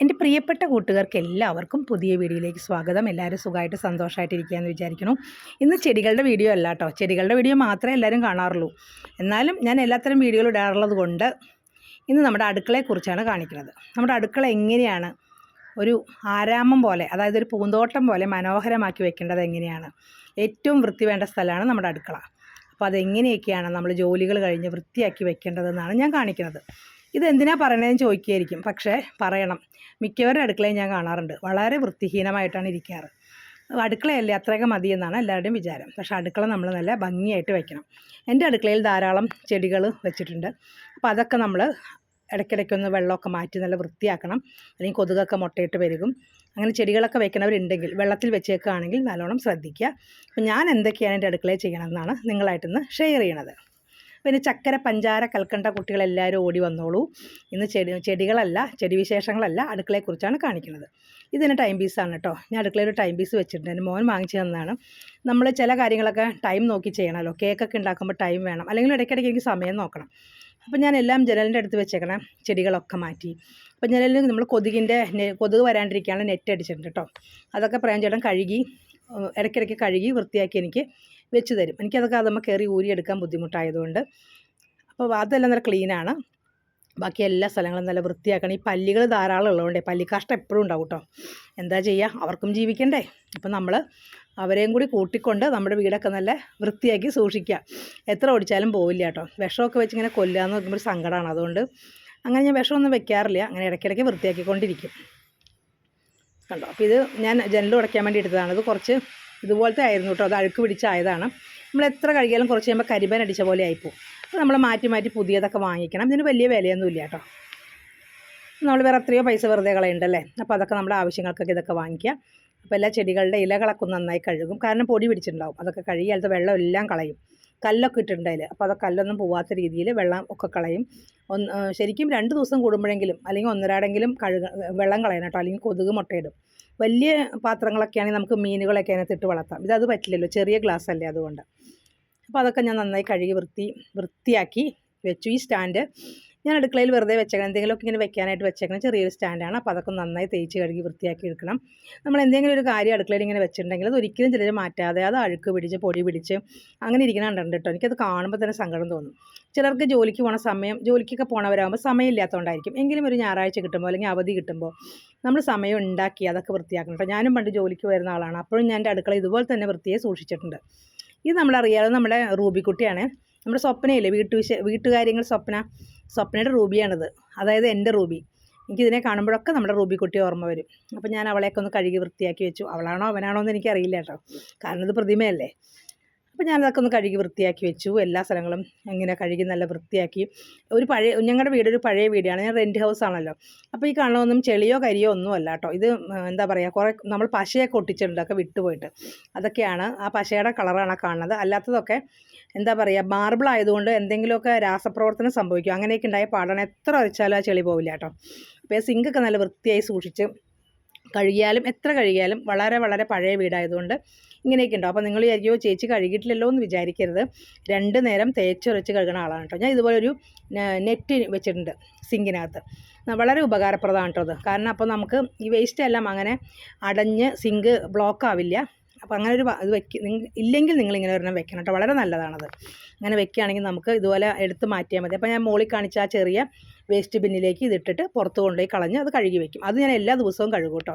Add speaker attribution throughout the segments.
Speaker 1: എന്റെ പ്രിയപ്പെട്ട കൂട്ടുകാർക്ക് എല്ലാവർക്കും പുതിയ വീഡിയോയിലേക്ക് സ്വാഗതം. എല്ലാവരും സുഖമായിട്ട് സന്തോഷമായിട്ടിരിക്കുകയെന്ന് വിചാരിക്കുന്നു. ഇന്ന് ചെടികളുടെ വീഡിയോ അല്ല കേട്ടോ. ചെടികളുടെ വീഡിയോ മാത്രമേ എല്ലാവരും കാണാറുള്ളൂ. എന്നാലും ഞാൻ എല്ലാത്തരം വീഡിയോകൾ ഇടാറുള്ളത് കൊണ്ട് ഇന്ന് നമ്മുടെ അടുക്കളയെക്കുറിച്ചാണ് കാണിക്കുന്നത്. നമ്മുടെ അടുക്കള എങ്ങനെയാണ്? ഒരു ആരാമം പോലെ അതായത് ഒരു പൂന്തോട്ടം പോലെ മനോഹരമാക്കി വെക്കേണ്ടത് എങ്ങനെയാണ്? ഏറ്റവും വൃത്തി വേണ്ട സ്ഥലമാണ് നമ്മുടെ അടുക്കള. അപ്പോൾ അതെങ്ങനെയൊക്കെയാണ് നമ്മൾ ജോലികൾ കഴിഞ്ഞ് വൃത്തിയാക്കി വെക്കേണ്ടതെന്നാണ് ഞാൻ കാണിക്കുന്നത്. ഇതെന്തിനാ പറയണതെന്ന് ചോദിക്കുകയായിരിക്കും പക്ഷേ പറയണം. മിക്കവരുടെ അടുക്കളയും ഞാൻ കാണാറുണ്ട്. വളരെ വൃത്തിഹീനമായിട്ടാണ് ഇരിക്കാറ്. അടുക്കളയല്ലേ അത്രയൊക്കെ മതി എന്നാണ് എല്ലാവരുടെയും വിചാരം. പക്ഷേ അടുക്കള നമ്മൾ നല്ല ഭംഗിയായിട്ട് വെക്കണം. എന്റെ അടുക്കളയിൽ ധാരാളം ചെടികൾ വെച്ചിട്ടുണ്ട്. അപ്പോൾ അതൊക്കെ നമ്മൾ ഇടയ്ക്കിടയ്ക്കൊന്ന് വെള്ളമൊക്കെ മാറ്റി നല്ല വൃത്തിയാക്കണം. അല്ലെങ്കിൽ കൊതുകൊക്കെ മുട്ടയിട്ട് പെരുകും. അങ്ങനെ ചെടികളൊക്കെ വെക്കണവരുണ്ടെങ്കിൽ വെള്ളത്തിൽ വെച്ചേക്കുകയാണെങ്കിൽ നല്ലോണം ശ്രദ്ധിക്കുക. അപ്പോൾ ഞാൻ എന്തൊക്കെയാണ് എന്റെ അടുക്കളയിൽ ചെയ്യണമെന്നാണ് നിങ്ങളായിട്ടൊന്ന് ഷെയർ ചെയ്യണത്. പിന്നെ ചക്കര പഞ്ചാര കൽക്കണ്ട കുട്ടികളെല്ലാവരും ഓടി വന്നോളൂ. ഇന്ന് ചെടി ചെടികളല്ല ചെടി വിശേഷങ്ങളല്ല അടുക്കളയെക്കുറിച്ചാണ് കാണിക്കുന്നത്. ഇതിന് ടൈം പീസാണ് കേട്ടോ ഞാൻ അടുക്കളയിൽ ഒരു ടൈം പീസ് വെച്ചിട്ടുണ്ട്. എന്റെ മോൻ വാങ്ങിച്ചു തന്നതാണ്. നമ്മൾ ചില കാര്യങ്ങളൊക്കെ ടൈം നോക്കി ചെയ്യണമല്ലോ കേക്കൊക്കെ ഉണ്ടാക്കുമ്പോൾ ടൈം വേണം. അല്ലെങ്കിൽ ഇടയ്ക്കിടയ്ക്ക് എനിക്ക് സമയം നോക്കണം. അപ്പോൾ ഞാൻ എല്ലാം ജനലിന്റെ അടുത്ത് വെച്ചേക്കണം. ചെടികളൊക്കെ മാറ്റി. അപ്പോൾ ജനലിൽ നമ്മൾ കൊതുകിന്റെ കൊതുക് വരാണ്ടിരിക്കാനുള്ള നെറ്റ് അടിച്ചിട്ടുണ്ട് കേട്ടോ അതൊക്കെ പ്രയോജനം കഴുകി ഇടയ്ക്കിടയ്ക്ക് കഴുകി വൃത്തിയാക്കി എനിക്ക് വെച്ച് തരും എനിക്കതൊക്കെ അതുമ്പോൾ കയറി ഊരിയെടുക്കാൻ ബുദ്ധിമുട്ടായതുകൊണ്ട്. അപ്പോൾ അതെല്ലാം നല്ല ക്ലീനാണ്. ബാക്കി എല്ലാ സ്ഥലങ്ങളും നല്ല വൃത്തിയാക്കണം. ഈ പല്ലികൾ ധാരാളം ഉള്ളതുകൊണ്ടേ പല്ലിക്കാഷ്ടം എപ്പോഴും ഉണ്ടാവും കേട്ടോ. എന്താ ചെയ്യുക? അവർക്കും ജീവിക്കണ്ടേ. അപ്പം നമ്മൾ അവരെയും കൂടി കൂട്ടിക്കൊണ്ട് നമ്മുടെ വീടൊക്കെ നല്ല വൃത്തിയാക്കി സൂക്ഷിക്കുക. എത്ര ഓടിച്ചാലും പോവില്ല കേട്ടോ. വിഷമൊക്കെ വെച്ച് ഇങ്ങനെ കൊല്ലുക എന്ന് നോക്കുമ്പോൾ ഒരു സങ്കടമാണ്. അതുകൊണ്ട് അങ്ങനെ ഞാൻ വിഷമൊന്നും വെക്കാറില്ല. അങ്ങനെ ഇടയ്ക്കിടയ്ക്ക് വൃത്തിയാക്കിക്കൊണ്ടിരിക്കും. കണ്ടോ? അപ്പോൾ ഇത് ഞാൻ ജനൽ ഉടയ്ക്കാൻ വേണ്ടി എടുത്തതാണ്. ഇത് കുറച്ച് ഇതുപോലത്തെ ആയിരുന്നു കേട്ടോ. അത് അഴുക്ക് പിടിച്ചായതാണ്. നമ്മൾ എത്ര കഴുകിയാലും കുറച്ച് കഴിയുമ്പോൾ കരിമ്പൻ അടിച്ച പോലെ ആയിപ്പോവും. അപ്പോൾ നമ്മൾ മാറ്റി മാറ്റി പുതിയതൊക്കെ വാങ്ങിക്കണം. ഇതിന് വലിയ വിലയൊന്നുമില്ല കേട്ടോ. നമ്മൾ വേറെ എത്രയോ പൈസ വെറുതെ കളയുണ്ടല്ലേ? അപ്പോൾ അതൊക്കെ നമ്മുടെ ആവശ്യങ്ങൾക്കൊക്കെ ഇതൊക്കെ വാങ്ങിക്കുക. അപ്പോൾ എല്ലാ ചെടികളുടെ ഇലകളൊക്കെ നന്നായി കഴുകും. കാരണം പൊടി പിടിച്ചിട്ടുണ്ടാവും. അതൊക്കെ കഴുകിയാലത്തെ വെള്ളം എല്ലാം കളയും. കല്ലൊക്കെ ഇട്ടിട്ടുണ്ട് അതിൽ അപ്പോൾ അതൊക്കെ കല്ലൊന്നും പോവാത്ത രീതിയിൽ വെള്ളം ഒക്കെ കളയും. ഒന്ന് ശരിക്കും രണ്ട് ദിവസം കൂടുമ്പോഴെങ്കിലും അല്ലെങ്കിൽ ഒന്നരാടെങ്കിലും കഴുക വെള്ളം കളയണം കേട്ടോ. അല്ലെങ്കിൽ കൊതുക് മുട്ടയിടും. വലിയ പാത്രങ്ങളൊക്കെ ആണെങ്കിൽ നമുക്ക് മീനുകളൊക്കെ അതിനകത്ത് ഇട്ട് വളർത്താം. ഇതത് പറ്റില്ലല്ലോ ചെറിയ ഗ്ലാസ് അല്ലേ അതുകൊണ്ട്. അപ്പോൾ അതൊക്കെ ഞാൻ നന്നായി കഴുകി വൃത്തി വൃത്തിയാക്കി വെച്ചു. ഈ സ്റ്റാൻഡ് ഞാൻ അടുക്കളയിൽ വെറുതെ വെച്ചേക്കണം. എന്തെങ്കിലുമൊക്കെ ഇങ്ങനെ വെക്കാനായിട്ട് വെച്ചേക്കണം. ചെറിയൊരു സ്റ്റാൻഡാണ്. അപ്പോൾ അതൊക്കെ നന്നായി തേച്ച് കഴുകി വൃത്തിയാക്കി എടുക്കണം. നമ്മൾ എന്തെങ്കിലും ഒരു കാര്യം അടുക്കളയിൽ ഇങ്ങനെ വെച്ചിട്ടുണ്ടെങ്കിൽ അത് ഒരിക്കലും ചിലർ മാറ്റാതെ അത് അഴുക്ക് പിടിച്ച് പൊടി പിടിച്ച് അങ്ങനെ ഇരിക്കണം കണ്ടിട്ടുണ്ട് എനിക്കത് കാണുമ്പോൾ തന്നെ സങ്കടം തോന്നും. ചിലർക്ക് ജോലിക്ക് പോണ സമയം ജോലിക്കൊക്കെ പോണവരാകുമ്പോൾ സമയമില്ലാത്തതുകൊണ്ടായിരിക്കും എങ്കിലും ഒരു ഞായറാഴ്ച കിട്ടുമ്പോൾ അല്ലെങ്കിൽ അവധി കിട്ടുമ്പോൾ നമ്മൾ സമയം ഉണ്ടാക്കി അതൊക്കെ വൃത്തിയാക്കണം കേട്ടോ ഞാനും പണ്ട് ജോലിക്ക് വരുന്ന ആളാണ്. അപ്പോഴും ഞാൻ എന്റെ അടുക്കള ഇതുപോലെ തന്നെ വൃത്തിയെ സൂക്ഷിച്ചിട്ടുണ്ട്. ഇത് നമ്മളറിയാതെ നമ്മുടെ റൂബിക്കുട്ടിയാണ്. നമ്മുടെ സ്വപ്നയില്ലേ? വീട്ടു വിശ വീട്ടുകാര്യങ്ങൾ സ്വപ്ന സ്വപ്നയുടെ റൂബിയാണിത്. അതായത് എന്റെ റൂബി. എനിക്കിതിനെ കാണുമ്പോഴൊക്കെ നമ്മുടെ റൂബിക്കുട്ടി ഓർമ്മ വരും. അപ്പോൾ ഞാൻ അവളെയൊക്കെ ഒന്ന് കഴുകി വൃത്തിയാക്കി വെച്ചു. അവളാണോ അവനാണോ എന്ന് എനിക്കറിയില്ല കേട്ടോ കാരണം ഇത് പ്രതിമയല്ലേ. അപ്പോൾ ഞാനതൊക്കെ ഒന്ന് കഴുകി വൃത്തിയാക്കി വെച്ചു. എല്ലാ സ്ഥലങ്ങളും ഇങ്ങനെ കഴുകി നല്ല വൃത്തിയാക്കി. ഒരു പഴയ ഞങ്ങളുടെ വീട് ഒരു പഴയ വീടാണ്. ഞാൻ റെന്റ് ഹൗസ് ആണല്ലോ. അപ്പോൾ ഈ കാണുന്നൊന്നും ചെളിയോ കരിയോ ഒന്നും അല്ല കേട്ടോ ഇത് എന്താ പറയുക കുറേ നമ്മൾ പശയൊക്കെ ഒട്ടിച്ചിട്ടുണ്ട് ഒക്കെ വിട്ടുപോയിട്ട്. അതൊക്കെയാണ് ആ പശയുടെ കളറാണ് കാണുന്നത്. അല്ലാത്തതൊക്കെ എന്താ പറയുക മാർബിൾ ആയതുകൊണ്ട് എന്തെങ്കിലുമൊക്കെ രാസപ്രവർത്തനം സംഭവിക്കും. അങ്ങനെയൊക്കെ ഉണ്ടായ പാടാണ്. എത്ര ഉരച്ചാലും ആ ചെളി പോവില്ല കേട്ടോ അപ്പോൾ സിങ്കൊക്കെ നല്ല വൃത്തിയായി സൂക്ഷിച്ച് കഴുകിയാലും എത്ര കഴുകിയാലും വളരെ വളരെ പഴയ വീടായതുകൊണ്ട് ഇങ്ങനെയൊക്കെ ഉണ്ടാവും അപ്പോൾ നിങ്ങൾ വിചാരിക്കുമോ ചേച്ചി കഴുകിയിട്ടില്ലല്ലോ എന്ന് വിചാരിക്കരുത്. രണ്ട് നേരം തേച്ചുരച്ച് കഴുകുന്ന ആളാണ് കേട്ടോ. ഞാൻ ഇതുപോലെ ഒരു നെറ്റ് വെച്ചിട്ടുണ്ട് സിങ്കിനകത്ത്. വളരെ ഉപകാരപ്രദമാണ് കേട്ടോ അത് കാരണം അപ്പോൾ നമുക്ക് ഈ വേസ്റ്റ് എല്ലാം അങ്ങനെ അടഞ്ഞ് സിങ്ക് ബ്ലോക്ക് ആവില്ല. അപ്പോൾ അങ്ങനെ ഒരു ഇത് വെക്ക ഇല്ലെങ്കിൽ ഇല്ലെങ്കിൽ നിങ്ങളിങ്ങനെ ഒരെണ്ണം വെക്കണം കേട്ടോ. വളരെ നല്ലതാണത്. അങ്ങനെ വെക്കുകയാണെങ്കിൽ നമുക്ക് ഇതുപോലെ എടുത്ത് മാറ്റിയാൽ മതി. അപ്പോൾ ഞാൻ മോളിൽ കാണിച്ച ആ ചെറിയ വേസ്റ്റ് ബിന്നിലേക്ക് ഇതിട്ടിട്ട് പുറത്ത് കൊണ്ടുപോയി കളഞ്ഞ് അത് കഴുകി വെക്കും. അത് ഞാൻ എല്ലാ ദിവസവും കഴുകും കേട്ടോ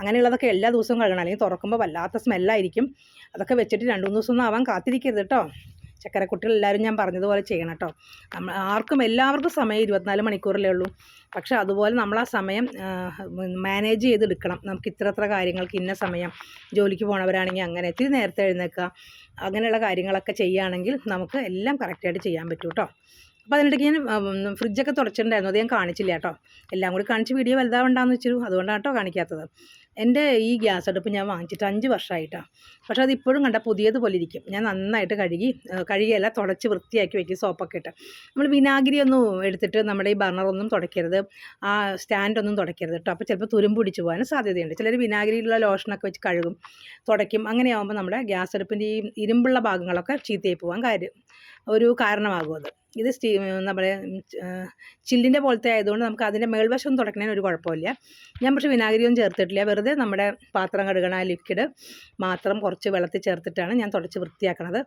Speaker 1: അങ്ങനെയുള്ളതൊക്കെ എല്ലാ ദിവസവും കഴുകണം. അല്ലെങ്കിൽ തുറക്കുമ്പോൾ വല്ലാത്ത സ്മെല്ലായിരിക്കും. അതൊക്കെ വെച്ചിട്ട് രണ്ട് മൂന്ന് ദിവസം ആവാൻ കാത്തിരിക്കരുത് കേട്ടോ ചക്കരക്കുട്ടികൾ എല്ലാവരും ഞാൻ പറഞ്ഞതുപോലെ ചെയ്യണം കേട്ടോ നമ്മൾ ആർക്കും എല്ലാവർക്കും സമയം ഇരുപത്തിനാല് മണിക്കൂറല്ലേ ഉള്ളൂ. പക്ഷെ അതുപോലെ നമ്മൾ ആ സമയം മാനേജ് ചെയ്തെടുക്കണം. നമുക്ക് ഇത്ര ഇത്ര കാര്യങ്ങൾക്ക് ഇന്ന സമയം ജോലിക്ക് പോണവരാണെങ്കിൽ അങ്ങനെ ഇത്തിരി നേരത്തെ എഴുന്നേൽക്കുക. അങ്ങനെയുള്ള കാര്യങ്ങളൊക്കെ ചെയ്യുകയാണെങ്കിൽ നമുക്ക് എല്ലാം കറക്റ്റായിട്ട് ചെയ്യാൻ പറ്റും കേട്ടോ അപ്പോൾ അതിനിടയ്ക്ക് ഞാൻ ഫ്രിഡ്ജൊക്കെ തുടച്ചിട്ടുണ്ടായിരുന്നു. അത് ഞാൻ കാണിച്ചില്ല കേട്ടോ. എല്ലാം കൂടി കാണിച്ച് വീഡിയോ വലുതാവണ്ടെന്ന് വെച്ചു അതുകൊണ്ടാണ് കേട്ടോ കാണിക്കാത്തത്. എന്റെ ഈ ഗ്യാസ് അടുപ്പ് ഞാൻ വാങ്ങിച്ചിട്ട് അഞ്ച് വർഷമായിട്ടാണ് പക്ഷേ അത് ഇപ്പോഴും കണ്ട പുതിയതുപോലെ ഇരിക്കും. ഞാൻ നന്നായിട്ട് കഴുകി കഴുകിയല്ല തുടച്ച് വൃത്തിയാക്കി വയ്ക്കും സോപ്പൊക്കെ ഇട്ട്. നമ്മൾ വിനാഗിരി ഒന്നും എടുത്തിട്ട് നമ്മുടെ ഈ ബർണറൊന്നും തുടയ്ക്കരുത്. ആ സ്റ്റാൻഡൊന്നും തുടയ്ക്കരുത് കേട്ടോ. അപ്പോൾ ചിലപ്പോൾ തുരുമ്പ് പിടിച്ച് പോകാനും സാധ്യതയുണ്ട്. ചിലർ വിനാഗിരിയിലുള്ള ലോഷനൊക്കെ വെച്ച് കഴുകും തുടയ്ക്കും. അങ്ങനെയാകുമ്പോൾ നമ്മുടെ ഗ്യാസ് അടുപ്പിന്റെ ഈ ഇരുമ്പുള്ള ഭാഗങ്ങളൊക്കെ ചീത്തയായി പോകാൻ കാര്യം ഒരു കാരണമാകും അത്. ഇത് സ്റ്റീ നമ്മുടെ ചില്ലിന്റെ പോലത്തെ ആയതുകൊണ്ട് നമുക്ക് അതിന്റെ മേൽവശം തുടക്കണേന് ഒരു കുഴപ്പമില്ല. ഞാൻ പക്ഷേ വിനാഗിരിയൊന്നും ചേർത്തിട്ടില്ല. വെറുതെ നമ്മുടെ പാത്രം കഴുകണ ആ ലിക്വിഡ് മാത്രം കുറച്ച് വെള്ളത്തിൽ ചേർത്തിട്ടാണ് ഞാൻ തുടച്ച് വൃത്തിയാക്കണത്.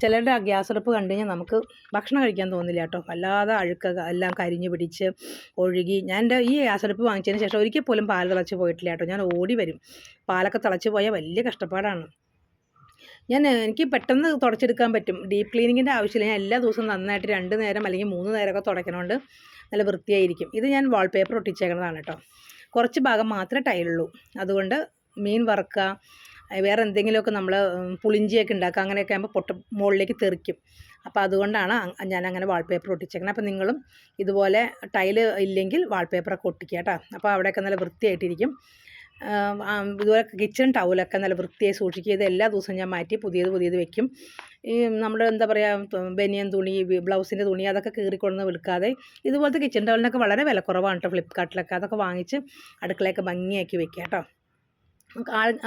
Speaker 1: ചിലരുടെ ആ ഗ്യാസ് അടുപ്പ് കണ്ടു കഴിഞ്ഞാൽ നമുക്ക് ഭക്ഷണം കഴിക്കാൻ തോന്നില്ല കേട്ടോ. അല്ലാതെ അഴുക്ക എല്ലാം കരിഞ്ഞു പിടിച്ച് ഒഴുകി. ഞാൻ എന്റെ ഈ ഗ്യാസ് അടുപ്പ് വാങ്ങിച്ചതിന് ശേഷം ഒരിക്കൽ പോലും പാൽ തിളച്ച് പോയിട്ടില്ല കേട്ടോ. ഞാൻ ഓടി വരും. പാലൊക്കെ തിളച്ച് പോയാൽ വലിയ കഷ്ടപ്പാടാണ്. ഞാൻ എനിക്ക് പെട്ടെന്ന് തുടച്ചെടുക്കാൻ പറ്റും. ഡീപ്പ് ക്ലീനിങ്ങിന്റെ ആവശ്യമില്ല. ഞാൻ എല്ലാ ദിവസവും നന്നായിട്ട് രണ്ട് നേരം അല്ലെങ്കിൽ മൂന്ന് നേരമൊക്കെ തുടയ്ക്കണോണ്ട് നല്ല വൃത്തിയായിരിക്കും. ഇത് ഞാൻ വാൾപേപ്പർ ഒട്ടിച്ചേക്കുന്നതാണ് കേട്ടോ. കുറച്ച് ഭാഗം മാത്രമേ ടൈലുള്ളൂ. അതുകൊണ്ട് മീൻ വറുക്കുക വേറെ എന്തെങ്കിലുമൊക്കെ നമ്മൾ പുളിഞ്ചിയൊക്കെ ഉണ്ടാക്കുക അങ്ങനെയൊക്കെ ആകുമ്പോൾ പൊട്ട മുകളിലേക്ക് തെറിക്കും. അപ്പോൾ അതുകൊണ്ടാണ് ഞാൻ അങ്ങനെ വാൾപേപ്പർ ഒട്ടിച്ചേക്കുന്നത് അപ്പോൾ നിങ്ങളും ഇതുപോലെ ടൈൽ ഇല്ലെങ്കിൽ വാൾപേപ്പറൊക്കെ ഒട്ടിക്കുക കേട്ടോ. അപ്പോൾ അവിടെയൊക്കെ നല്ല വൃത്തിയായിട്ടിരിക്കും. ഇതുപോലെ കിച്ചൺ ടൗലൊക്കെ നല്ല വൃത്തിയായി സൂക്ഷിക്കുക. ഇത് എല്ലാ ദിവസവും ഞാൻ മാറ്റി പുതിയത് പുതിയത് വെക്കും. ഈ നമ്മുടെ എന്താ പറയുക ബനിയൻ തുണി ബ്ലൗസിന്റെ തുണി അതൊക്കെ കീറിക്കൊണ്ടെന്ന് വിൽക്കാതെ ഇതുപോലത്തെ കിച്ചൺ ടൗലിനൊക്കെ വളരെ വില കുറവാണ് കേട്ടോ ഫ്ലിപ്കാർട്ടിലൊക്കെ. അതൊക്കെ വാങ്ങിച്ച് അടുക്കളയൊക്കെ ഭംഗിയാക്കി വെക്കുക കേട്ടോ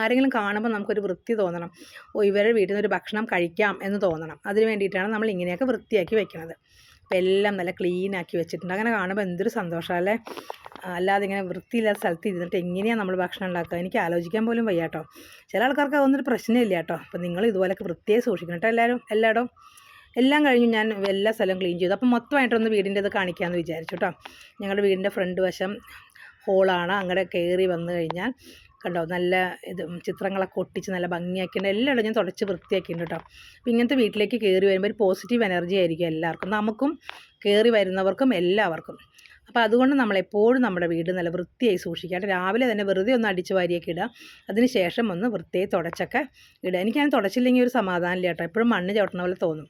Speaker 1: ആരെങ്കിലും കാണുമ്പോൾ നമുക്കൊരു വൃത്തി തോന്നണം. ഓ ഇവരുടെ വീട്ടിൽ നിന്ന് ഒരു ഭക്ഷണം കഴിക്കാം എന്ന് തോന്നണം. അതിന് വേണ്ടിയിട്ടാണ് നമ്മൾ ഇങ്ങനെയൊക്കെ വൃത്തിയാക്കി വെക്കുന്നത് അപ്പോൾ എല്ലാം നല്ല ക്ലീൻ ആക്കി വെച്ചിട്ടുണ്ട്. അങ്ങനെ കാണുമ്പോൾ എന്തൊരു സന്തോഷമല്ലേ അല്ലാതെ ഇങ്ങനെ വൃത്തിയില്ലാത്ത സ്ഥലത്ത് ഇരുന്നിട്ട് എങ്ങനെയാണ് നമ്മൾ ഭക്ഷണം ഉണ്ടാക്കുക? എനിക്ക് ആലോചിക്കാൻ പോലും വയ്യ കേട്ടോ ചില ആൾക്കാർക്ക് അതൊന്നൊരു പ്രശ്നമില്ല കേട്ടോ. അപ്പോൾ നിങ്ങൾ ഇതുപോലെയൊക്കെ വൃത്തിയായി സൂക്ഷിക്കണം കേട്ടോ എല്ലാവരും എല്ലായിടവും. എല്ലാം കഴിഞ്ഞു ഞാൻ എല്ലാ സ്ഥലവും ക്ലീൻ ചെയ്തു. അപ്പോൾ മൊത്തമായിട്ടൊന്ന് വീടിന്റെ ഇത് കാണിക്കാമെന്ന് വിചാരിച്ചു കേട്ടോ. ഞങ്ങളുടെ വീടിന്റെ ഫ്രണ്ട് വശം ഹോളാണ് അങ്ങനെ കയറി വന്നു കഴിഞ്ഞാൽ കണ്ടോ? നല്ല ഇത് ചിത്രങ്ങളൊക്കെ ഒട്ടിച്ച് നല്ല ഭംഗിയാക്കിയിട്ട് എല്ലായിടും ഞാൻ തുടച്ച് വൃത്തിയാക്കിയിട്ടുണ്ട് കേട്ടോ. അപ്പോൾ ഇങ്ങനത്തെ വീട്ടിലേക്ക് കയറി വരുമ്പോൾ ഒരു പോസിറ്റീവ് എനർജി ആയിരിക്കും എല്ലാവർക്കും. നമുക്കും കയറി വരുന്നവർക്കും എല്ലാവർക്കും. അപ്പോൾ അതുകൊണ്ട് നമ്മളെപ്പോഴും നമ്മുടെ വീട് നല്ല വൃത്തിയായി സൂക്ഷിക്കാണ്ട് രാവിലെ തന്നെ വെറുതെ ഒന്ന് അടിച്ച് വാരിയൊക്കെ ഇടുക. അതിന് ശേഷം ഒന്ന് വൃത്തിയായി തുടച്ചൊക്കെ ഇടുക. എനിക്കതിന് തുടച്ചില്ലെങ്കിൽ ഒരു സമാധാനമില്ല കേട്ടോ. എപ്പോഴും മണ്ണ് ചവിട്ടണ പോലെ തോന്നും.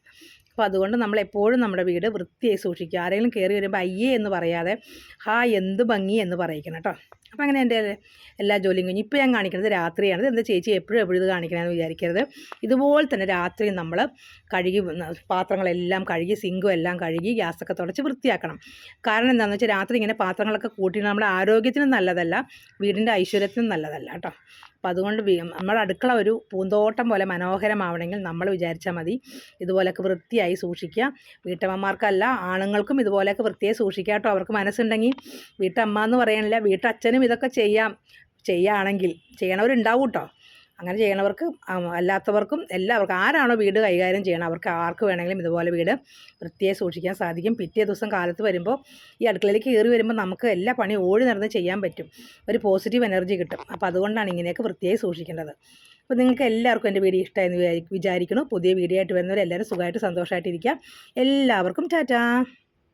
Speaker 1: അപ്പോൾ അതുകൊണ്ട് നമ്മളെപ്പോഴും നമ്മുടെ വീട് വൃത്തിയായി സൂക്ഷിക്കുക. ആരെങ്കിലും കയറി വരുമ്പോൾ അയ്യേ എന്ന് പറയാതെ ഹാ എന്ത് ഭംഗി എന്ന് പറയിക്കണം കേട്ടോ. അപ്പോൾ അങ്ങനെ എന്റെ എല്ലാ ജോലിയും കഴിഞ്ഞ് ഇപ്പോൾ ഞാൻ കാണിക്കുന്നത് രാത്രിയാണ്. എന്താ ചേച്ചി എപ്പോഴും എപ്പോഴും ഇത് കാണിക്കണമെന്ന് വിചാരിക്കരുത്. ഇതുപോലെ തന്നെ രാത്രി നമ്മൾ കഴുകി പാത്രങ്ങളെല്ലാം കഴുകി സിങ്കും എല്ലാം കഴുകി ഗ്യാസൊക്കെ തുടച്ച് വൃത്തിയാക്കണം. കാരണം എന്താണെന്ന് വെച്ചാൽ രാത്രി ഇങ്ങനെ പാത്രങ്ങളൊക്കെ കൂട്ടി നമ്മുടെ ആരോഗ്യത്തിനും നല്ലതല്ല വീടിന്റെ ഐശ്വര്യത്തിനും നല്ലതല്ല കേട്ടോ. അപ്പോൾ അതുകൊണ്ട് നമ്മുടെ അടുക്കള ഒരു പൂന്തോട്ടം പോലെ മനോഹരമാവണമെങ്കിൽ നമ്മൾ വിചാരിച്ചാൽ മതി. ഇതുപോലെയൊക്കെ വൃത്തിയായി സൂക്ഷിക്കുക. വീട്ടമ്മമാർക്കല്ല ആണുങ്ങൾക്കും ഇതുപോലെയൊക്കെ വൃത്തിയായി സൂക്ഷിക്കുക കേട്ടോ. അവർക്ക് മനസ്സുണ്ടെങ്കിൽ വീട്ടമ്മ എന്ന് പറയാനില്ല വീട്ടച്ഛനും ഇതൊക്കെ ചെയ്യാം ചെയ്യുകയാണെങ്കിൽ ചെയ്യണവരുണ്ടാവും കേട്ടോ അങ്ങനെ ചെയ്യണവർക്ക് അല്ലാത്തവർക്കും എല്ലാവർക്കും ആരാണോ വീട് കൈകാര്യം ചെയ്യണം അവർക്ക് ആർക്ക് വേണമെങ്കിലും ഇതുപോലെ വീട് വൃത്തിയായി സൂക്ഷിക്കാൻ സാധിക്കും. പിറ്റേ ദിവസം കാലത്ത് വരുമ്പോൾ ഈ അടുക്കളയിലേക്ക് കയറി വരുമ്പോൾ നമുക്ക് എല്ലാ പണി ഓടി നടന്ന് ചെയ്യാൻ പറ്റും. ഒരു പോസിറ്റീവ് എനർജി കിട്ടും. അപ്പോൾ അതുകൊണ്ടാണ് ഇങ്ങനെയൊക്കെ വൃത്തിയായി സൂക്ഷിക്കേണ്ടത്. അപ്പോൾ നിങ്ങൾക്ക് എല്ലാവർക്കും എന്റെ വീഡിയോ ഇഷ്ടമായെന്ന് വിചാരി- വിചാരിക്കുന്നു. പുതിയ വീഡിയോ ആയിട്ട് വരുന്നവരെല്ലാവരും സുഖമായിട്ട് സന്തോഷമായിട്ടിരിക്കുക എല്ലാവർക്കും ടാറ്റാ.